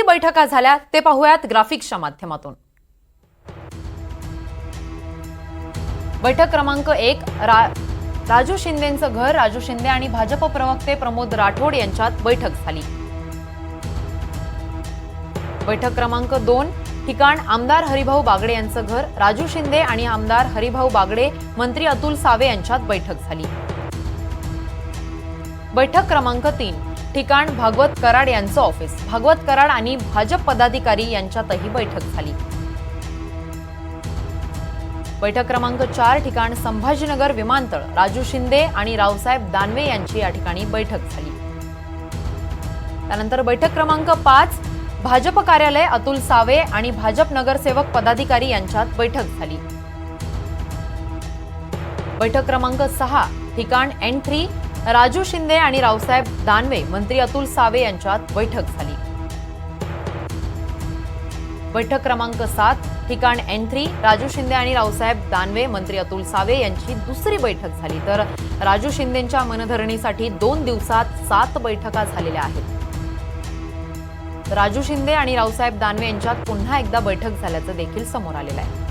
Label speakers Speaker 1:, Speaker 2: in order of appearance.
Speaker 1: किती बैठका झाल्या ते पाहूयात ग्राफिक्सच्या माध्यमातून. बैठक क्रमांक एक रा राजू शिंदेचं घर राजू शिंदे आणि भाजप प्रवक्ते प्रमोद राठोड यांच्यात बैठक झाली. बैठक क्रमांक दोन ठिकाण आमदार हरिभाऊ बागडे यांचं घर राजू शिंदे आणि आमदार हरिभाऊ बागडे मंत्री अतुल सावे यांच्यात बैठक झाली. बैठक क्रमांक तीन ठिकाण भागवत कराड यांचं ऑफिस भागवत कराड आणि भाजप पदाधिकारी यांच्यातही बैठक झाली. बैठक क्रमांक चार ठिकाण संभाजीनगर विमानतळ. राजू शिंदे आणि रावसाहेब दानवे यांची या ठिकाणी बैठक झाली. त्यानंतर बैठक क्रमांक पाच भाजप कार्यालय अतुल सावे आणि भाजप नगरसेवक पदाधिकारी यांच्यात बैठक झाली. बैठक क्रमांक सहा ठिकाण एन थ्री राजू शिंदे आणि रावसाहेब दानवे मंत्री अतुल सावे यांच्यात बैठक झाली. बैठक क्रमांक सात ठिकाण एन थ्री राजू शिंदे आणि रावसाहेब दानवे मंत्री अतुल सावे यांची दुसरी बैठक झाली. तर राजू शिंदेंच्या मनधरणीसाठी दोन दिवसात सात बैठका झालेल्या आहेत. राजू शिंदे आणि रावसाहेब दानवे यांच्यात पुन्हा एकदा बैठक झाल्याचं देखील समोर आलेलं आहे.